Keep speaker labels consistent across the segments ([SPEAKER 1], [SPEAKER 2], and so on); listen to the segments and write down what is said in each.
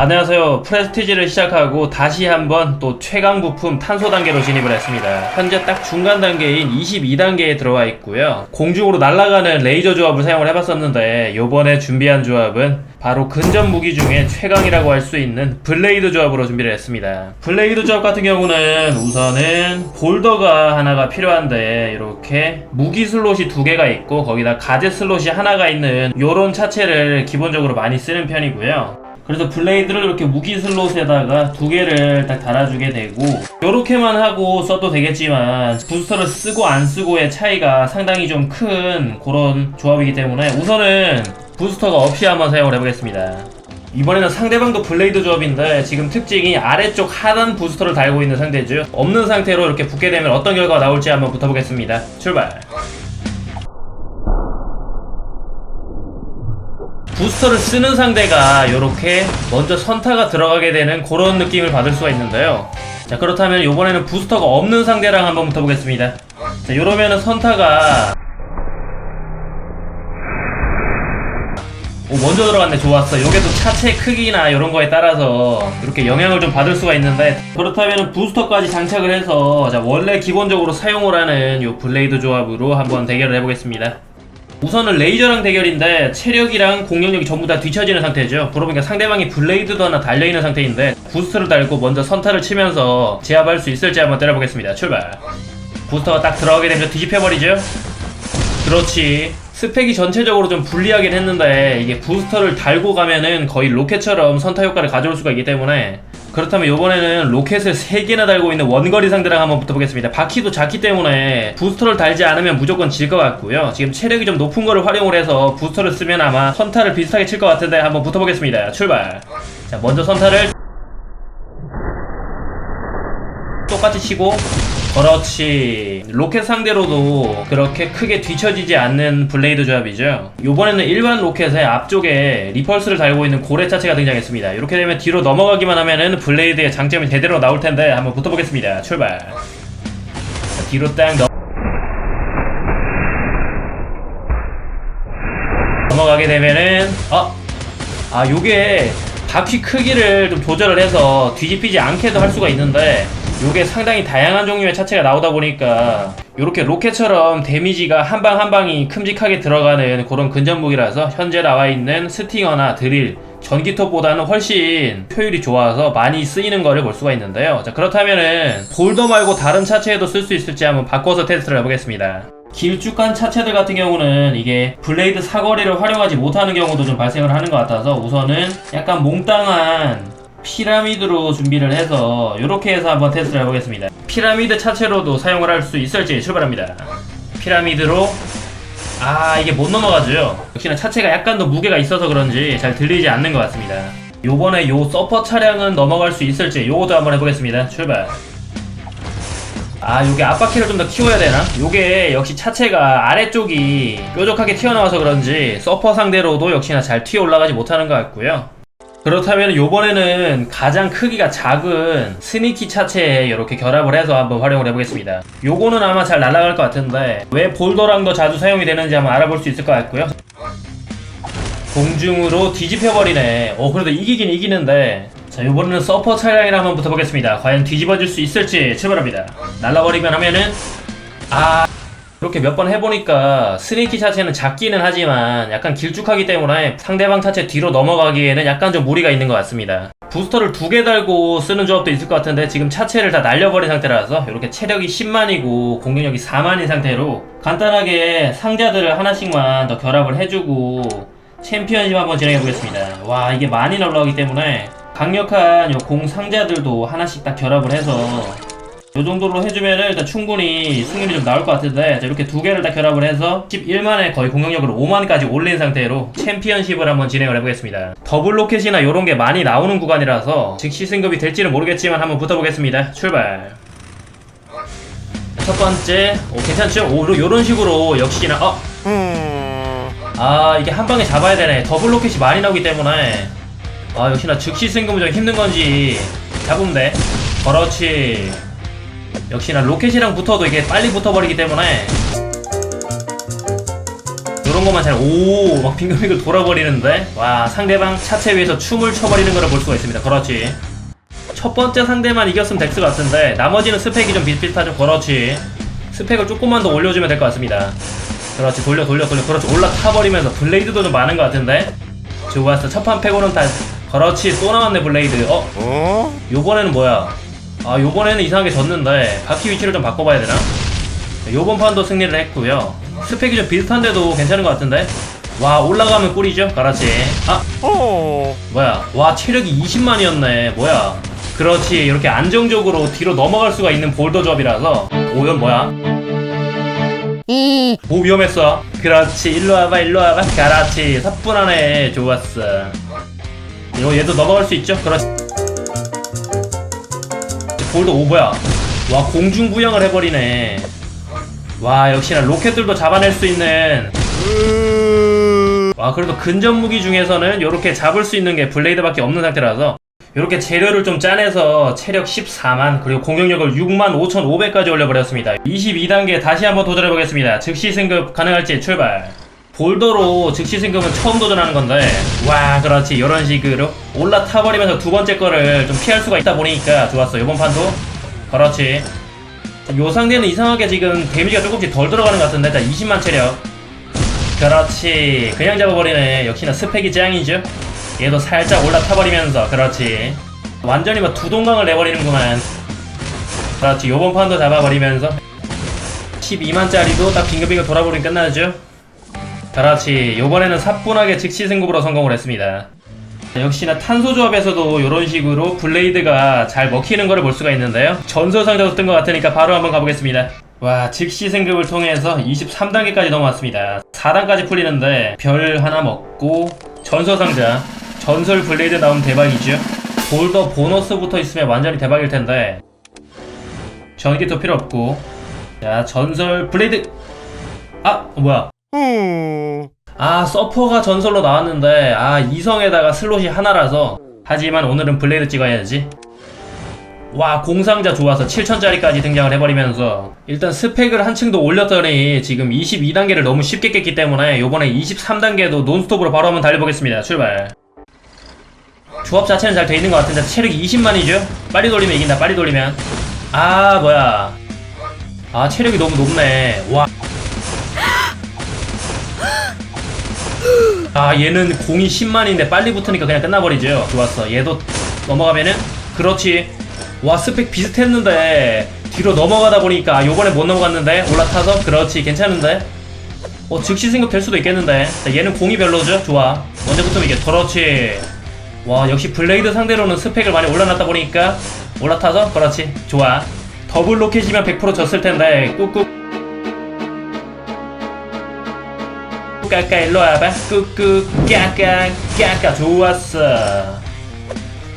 [SPEAKER 1] 안녕하세요. 프레스티지를 시작하고 다시 한번 또 최강 부품 탄소 단계로 진입을 했습니다. 현재 딱 중간 단계인 22단계에 들어와 있고요. 공중으로 날아가는 레이저 조합을 사용을 해봤었는데 요번에 준비한 조합은 바로 근접 무기 중에 최강이라고 할 수 있는 블레이드 조합으로 준비를 했습니다. 블레이드 조합 같은 경우는 우선은 볼더가 하나가 필요한데 이렇게 무기 슬롯이 두 개가 있고 거기다 가제 슬롯이 하나가 있는 요런 차체를 기본적으로 많이 쓰는 편이고요. 그래서 블레이드를 이렇게 무기 슬롯에다가 두 개를 딱 달아주게 되고 요렇게만 하고 써도 되겠지만 부스터를 쓰고 안 쓰고의 차이가 상당히 좀 큰 그런 조합이기 때문에 우선은 부스터가 없이 한번 사용을 해보겠습니다. 이번에는 상대방도 블레이드 조합인데 지금 특징이 아래쪽 하단 부스터를 달고 있는 상대죠. 없는 상태로 이렇게 붙게 되면 어떤 결과가 나올지 한번 붙어보겠습니다. 출발 부스터를 쓰는 상대가 이렇게 먼저 선타가 들어가게 되는 그런 느낌을 받을 수가 있는데요. 자 그렇다면 이번에는 부스터가 없는 상대랑 한번 붙어보겠습니다. 자 이러면은 선타가 오 먼저 들어갔네 좋았어 요게 또 차체 크기나 이런 거에 따라서 이렇게 영향을 좀 받을 수가 있는데 그렇다면 부스터까지 장착을 해서 자 원래 기본적으로 사용을 하는 요 블레이드 조합으로 한번 대결을 해보겠습니다 우선은 레이저랑 대결인데 체력이랑 공격력이 전부 다 뒤처지는 상태죠. 그러보니까 상대방이 블레이드도 하나 달려있는 상태인데 부스트를 달고 먼저 선타를 치면서 제압할 수 있을지 한번 때려보겠습니다. 출발. 부스터가 딱 들어가게 되면 뒤집혀버리죠. 그렇지. 스펙이 전체적으로 좀 불리하긴 했는데 이게 부스터를 달고 가면은 거의 로켓처럼 선타 효과를 가져올 수가 있기 때문에 그렇다면 이번에는 로켓을 3개나 달고 있는 원거리 상대랑 한번 붙어보겠습니다. 바퀴도 작기 때문에 부스터를 달지 않으면 무조건 질 것 같고요. 지금 체력이 좀 높은 거를 활용을 해서 부스터를 쓰면 아마 선타를 비슷하게 칠 것 같은데 한번 붙어보겠습니다. 출발. 자, 먼저 선타를 똑같이 치고 그렇지. 로켓 상대로도 그렇게 크게 뒤처지지 않는 블레이드 조합이죠. 요번에는 일반 로켓의 앞쪽에 리펄스를 달고 있는 고래 차체가 등장했습니다. 이렇게 되면 뒤로 넘어가기만 하면은 블레이드의 장점이 제대로 나올 텐데 한번 붙어보겠습니다. 출발. 자, 뒤로 딱 넘... 넘어가게 되면은 어? 아 요게 바퀴 크기를 좀 조절을 해서 뒤집히지 않게도 할 수가 있는데 요게 상당히 다양한 종류의 차체가 나오다 보니까 요렇게 로켓처럼 데미지가 한 방 한 방이 큼직하게 들어가는 그런 근접 무기라서 현재 나와 있는 스팅어나 드릴 전기톱보다는 훨씬 효율이 좋아서 많이 쓰이는 거를 볼 수가 있는데요. 자, 그렇다면은 볼더 말고 다른 차체에도 쓸 수 있을지 한번 바꿔서 테스트를 해보겠습니다. 길쭉한 차체들 같은 경우는 이게 블레이드 사거리를 활용하지 못하는 경우도 좀 발생을 하는 것 같아서 우선은 약간 몽땅한 피라미드로 준비를 해서 이렇게 해서 한번 테스트를 해보겠습니다. 피라미드 차체로도 사용을 할 수 있을지 출발합니다. 피라미드로 아 이게 못 넘어가죠. 역시나 차체가 약간 더 무게가 있어서 그런지 잘 들리지 않는 것 같습니다. 요번에 요 서퍼 차량은 넘어갈 수 있을지 요것도 한번 해보겠습니다. 출발. 아 요게 앞바퀴를 좀 더 키워야 되나? 요게 역시 차체가 아래쪽이 뾰족하게 튀어나와서 그런지 서퍼 상대로도 역시나 잘 튀어 올라가지 못하는 것 같고요 그렇다면 요번에는 가장 크기가 작은 스니키 차체에 이렇게 결합을 해서 한번 활용을 해보겠습니다. 요거는 아마 잘 날아갈 것 같은데 왜 볼더랑도 자주 사용이 되는지 한번 알아볼 수 있을 것 같고요. 공중으로 뒤집혀버리네. 어 그래도 이기긴 이기는데 자 이번에는 서퍼 차량이랑 한번 붙어보겠습니다. 과연 뒤집어질 수 있을지 출발합니다. 날라버리면 하면은 아 이렇게 몇 번 해보니까 스네이키 자체는 작기는 하지만 약간 길쭉하기 때문에 상대방 차체 뒤로 넘어가기에는 약간 좀 무리가 있는 것 같습니다 부스터를 두 개 달고 쓰는 조합도 있을 것 같은데 지금 차체를 다 날려버린 상태라서 이렇게 체력이 10만이고 공격력이 4만인 상태로 간단하게 상자들을 하나씩만 더 결합을 해주고 챔피언십 한번 진행해 보겠습니다. 와 이게 많이 올라가기 때문에 강력한 요공 상자들도 하나씩 딱 결합을 해서 요 정도로 해주면은 일단 충분히 승률이 좀 나올 것 같은데 자, 이렇게 두 개를 다 결합을 해서 11만에 거의 공격력을 5만까지 올린 상태로 챔피언십을 한번 진행을 해보겠습니다. 더블 로켓이나 요런 게 많이 나오는 구간이라서 즉시 승급이 될지는 모르겠지만 한번 붙어보겠습니다. 출발. 첫 번째, 오, 괜찮죠? 오, 요런 식으로 역시나, 어, 아 이게 한 방에 잡아야 되네 더블 로켓이 많이 나오기 때문에 아 역시나 즉시 승급은 좀 힘든 건지 잡으면 돼 그렇지 역시나 로켓이랑 붙어도 이게 빨리 붙어버리기 때문에 요런 것만 잘, 오, 막 빙글빙글 돌아버리는데? 와, 상대방 차체 위에서 춤을 춰버리는 거를 볼 수가 있습니다. 그렇지. 첫 번째 상대만 이겼으면 덱스 같은데, 나머지는 스펙이 좀 비슷비슷하죠. 그렇지. 스펙을 조금만 더 올려주면 될 것 같습니다. 그렇지. 돌려, 돌려, 돌려. 그렇지. 올라타버리면서 블레이드도 좀 많은 것 같은데? 좋았어. 첫판 패고는 다, 그렇지. 또 나왔네, 블레이드. 어?
[SPEAKER 2] 어?
[SPEAKER 1] 요번에는 뭐야? 아, 요번에는 이상하게 졌는데, 바퀴 위치를 좀 바꿔봐야 되나? 요번 판도 승리를 했고요. 스펙이 좀 비슷한데도 괜찮은 것 같은데? 와, 올라가면 꿀이죠? 그렇지. 아,
[SPEAKER 2] 어?
[SPEAKER 1] 뭐야. 와, 체력이 20만이었네. 뭐야. 그렇지. 이렇게 안정적으로 뒤로 넘어갈 수가 있는 볼더 조합이라서. 오, 이건 뭐야? 오, 위험했어. 그렇지. 일로 와봐, 일로 와봐. 그렇지. 사뿐하네. 좋았어. 이거 얘도 넘어갈 수 있죠? 그렇지. 볼더 오, 뭐야. 와, 공중부양을 해버리네. 와, 역시나 로켓들도 잡아낼 수 있는
[SPEAKER 2] 으...
[SPEAKER 1] 와 그래도 근접 무기 중에서는 이렇게 잡을 수 있는 게 블레이드밖에 없는 상태라서 이렇게 재료를 좀 짜내서 체력 14만 그리고 공격력을 6만 5,500까지 올려버렸습니다 22단계 다시 한번 도전해보겠습니다 즉시 승급 가능할지 출발 볼더로 즉시 승급은 처음 도전하는 건데 와 그렇지. 이런 식으로 올라타버리면서 두 번째 거를 좀 피할 수가 있다 보니까 좋았어 이번 판도. 그렇지. 요 상대는 이상하게 지금 데미지가 조금씩 덜 들어가는 것 같은데 자 20만 체력. 그렇지. 그냥 잡아버리네. 역시나 스펙이 짱이죠. 얘도 살짝 올라타버리면서 그렇지. 완전히 막 두동강을 내버리는구만. 그렇지. 요번 판도 잡아버리면서 12만짜리도 딱 빙글빙글 돌아버리면 끝나죠 그렇지 요번에는 사뿐하게 즉시 승급으로 성공을 했습니다. 역시나 탄소 조합에서도 이런 식으로 블레이드가 잘 먹히는 거를 볼 수가 있는데요. 전설 상자도 뜬 것 같으니까 바로 한번 가보겠습니다. 와 즉시 승급을 통해서 23단계까지 넘어왔습니다. 4단까지 풀리는데 별 하나 먹고 전설 상자 전설 블레이드 나오면 대박이죠. 볼더 보너스 붙어 있으면 완전히 대박일 텐데 전기도 필요 없고. 자 전설 블레이드. 아 뭐야?
[SPEAKER 2] 음...
[SPEAKER 1] 아 서퍼가 전설로 나왔는데 아 이성에다가 슬롯이 하나라서. 하지만 오늘은 블레이드 찍어야지. 와 공상자 좋아서 7천짜리까지 등장을 해버리면서. 일단 스펙을 한층 더 올렸더니 지금 22단계를 너무 쉽게 깼기 때문에 요번에 23단계도 논스톱으로 바로 한번 달려보겠습니다. 출발. 조합 자체는 잘 돼있는 것 같은데 체력이 20만이죠? 빨리 돌리면 이긴다 빨리 돌리면. 아 뭐야. 아 체력이 너무 높네. 와 아 얘는 공이 10만인데 빨리 붙으니까 그냥 끝나버리죠. 좋았어. 얘도 넘어가면은 그렇지. 와 스펙 비슷했는데 뒤로 넘어가다 보니까 요번에 못 넘어갔는데 올라타서 그렇지 괜찮은데? 어 즉시 승급 될 수도 있겠는데. 자, 얘는 공이 별로죠? 좋아. 붙으면 이게 그렇지. 와 역시 블레이드 상대로는 스펙을 많이 올려놨다 보니까 올라타서 그렇지. 좋아. 더블 로켓이면 100% 졌을 텐데. 꾹꾹 까까 일로 와봐. 꾹꾹 까까 까까 좋았어.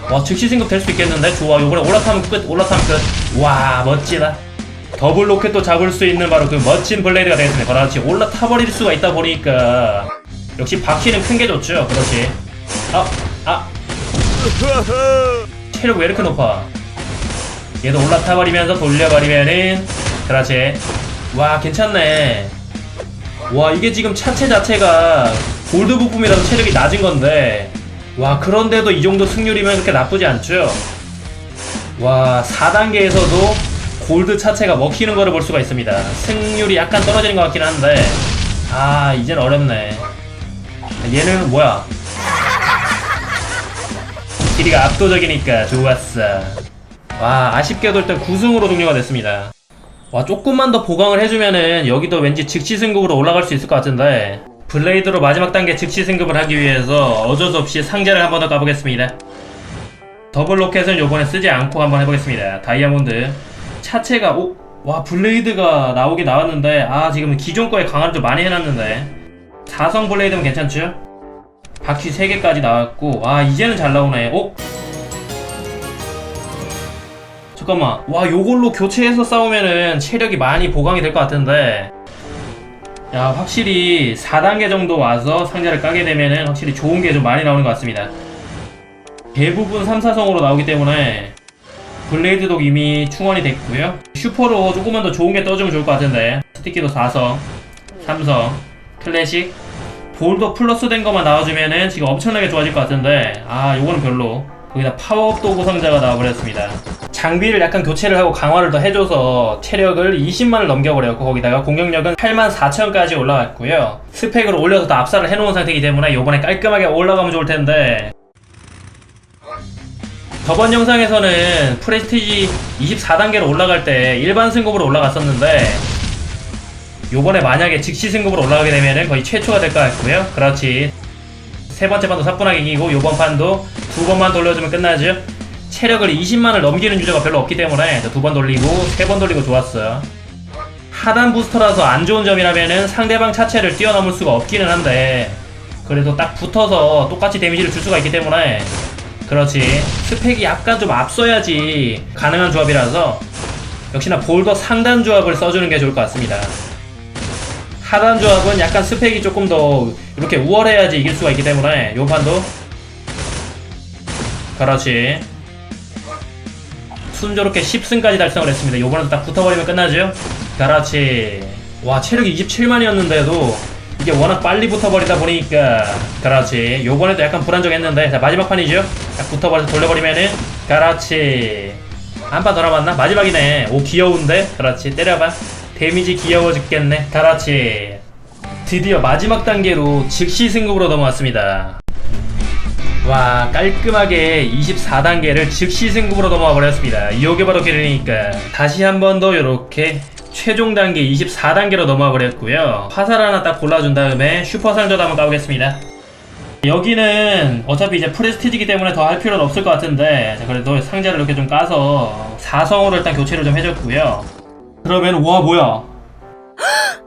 [SPEAKER 1] 와 즉시 승급 될 수 있겠는데? 좋아. 요번에 올라타면 끝 올라타면 끝와 멋지다. 더블 로켓도 잡을 수 있는 바로 그 멋진 블레이드가 되겠습니다. 그렇지. 올라타버릴 수가 있다 보니까. 역시 바퀴는 큰 게 좋죠. 그렇지. 아아.
[SPEAKER 2] 으흐흐.
[SPEAKER 1] 체력 왜 이렇게 높아? 얘도 올라타버리면서 돌려버리면은. 그렇지. 와 괜찮네 와 이게 지금 차체 자체가 골드 부품이라서 체력이 낮은 건데 와 그런데도 이 정도 승률이면 그렇게 나쁘지 않죠? 와 4단계에서도 골드 차체가 먹히는 거를 볼 수가 있습니다. 승률이 약간 떨어지는 것 같긴 한데 아 이젠 어렵네. 얘는 뭐야? 길이가 압도적이니까 좋았어. 와 아쉽게도 일단 9승으로 종료가 됐습니다 와 조금만 더 보강을 해주면은 여기도 왠지 즉시 승급으로 올라갈 수 있을 것 같은데 블레이드로 마지막 단계 즉시 승급을 하기 위해서 어쩔 수 없이 상자를 한 번 더 까보겠습니다 더블 로켓은 요번에 쓰지 않고 한번 해보겠습니다 다이아몬드 차체가 오? 와 블레이드가 나오긴 나왔는데 아 지금 기존 거에 강화를 좀 많이 해놨는데 4성 블레이드면 괜찮죠? 바퀴 3개까지 나왔고 아 이제는 잘 나오네 오? 잠깐만. 와 요걸로 교체해서 싸우면은 체력이 많이 보강이 될 것 같은데. 야 확실히 4단계 정도 와서 상자를 까게 되면은 확실히 좋은 게 좀 많이 나오는 것 같습니다. 대부분 3, 4성으로 나오기 때문에 블레이드도 이미 충원이 됐고요. 슈퍼로 조금만 더 좋은 게 떠주면 좋을 것 같은데. 스티키도 4성 3성 클래식. 볼더 플러스 된 것만 나와주면은 지금 엄청나게 좋아질 것 같은데. 아 요거는 별로 거기다 파워업 도구 상자가 나와버렸습니다. 장비를 약간 교체를 하고 강화를 더 해줘서 체력을 20만을 넘겨버렸고 거기다가 공격력은 8만 4천까지 올라갔고요. 스펙을 올려서 더 압살을 해놓은 상태이기 때문에 요번에 깔끔하게 올라가면 좋을 텐데. 저번 영상에서는 프레스티지 24단계로 올라갈 때 일반 승급으로 올라갔었는데 요번에 만약에 즉시 승급으로 올라가게 되면은 거의 최초가 될 것 같고요. 그렇지. 세 번째 판도 사뿐하게 이기고 요번 판도 두 번만 돌려주면 끝나죠 체력을 20만을 넘기는 유저가 별로 없기 때문에 두 번 돌리고 세 번 돌리고 좋았어요. 하단 부스터라서 안 좋은 점이라면은 상대방 차체를 뛰어넘을 수가 없기는 한데 그래도 딱 붙어서 똑같이 데미지를 줄 수가 있기 때문에 그렇지. 스펙이 약간 좀 앞서야지 가능한 조합이라서 역시나 볼더 상단 조합을 써주는 게 좋을 것 같습니다. 하단 조합은 약간 스펙이 조금 더 이렇게 우월해야지 이길 수가 있기 때문에 요 판도 그렇지. 순조롭게 10승까지 달성을 했습니다. 요번에도 딱 붙어버리면 끝나죠? 그렇지. 와 체력이 27만이었는데도 이게 워낙 빨리 붙어버리다 보니까 그렇지. 요번에도 약간 불안정했는데 자 마지막 판이죠? 딱 붙어버려서 돌려버리면은 그렇지. 한 판 더 남았나? 마지막이네. 오 귀여운데? 그렇지. 때려봐. 데미지 귀여워 죽겠네. 그렇지. 드디어 마지막 단계로 즉시 승급으로 넘어왔습니다 와 깔끔하게 24단계를 즉시 승급으로 넘어와 버렸습니다. 이게 바로 길이니까. 다시 한 번 더 이렇게 최종 단계 24단계로 넘어와 버렸고요. 화살 하나 딱 골라준 다음에 슈퍼 상자도 한번 까보겠습니다. 여기는 어차피 이제 프레스티지기 때문에 더 할 필요는 없을 것 같은데 자, 그래도 상자를 이렇게 좀 까서 4성으로 일단 교체를 좀 해줬고요. 그러면 와 뭐야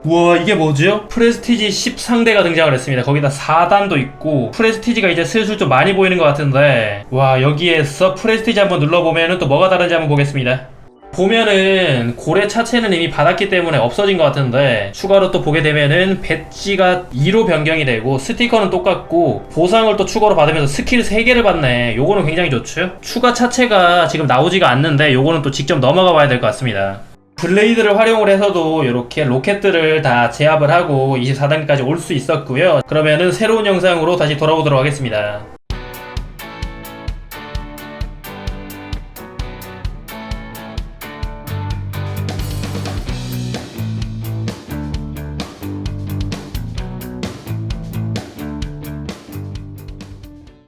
[SPEAKER 1] 우와 이게 뭐죠? 프레스티지 10상대가 등장을 했습니다. 거기다 4단도 있고 프레스티지가 이제 슬슬 좀 많이 보이는 것 같은데. 와 여기에서 프레스티지 한번 눌러보면은 또 뭐가 다른지 한번 보겠습니다. 보면은 고래 차체는 이미 받았기 때문에 없어진 것 같은데 추가로 또 보게 되면은 배지가 2로 변경이 되고 스티커는 똑같고 보상을 또 추가로 받으면서 스킬 3개를 받네. 요거는 굉장히 좋죠? 추가 차체가 지금 나오지가 않는데 요거는 또 직접 넘어가 봐야 될 것 같습니다 블레이드를 활용을 해서도 이렇게 로켓들을 다 제압을 하고 24단계까지 올 수 있었고요. 그러면은 새로운 영상으로 다시 돌아오도록 하겠습니다.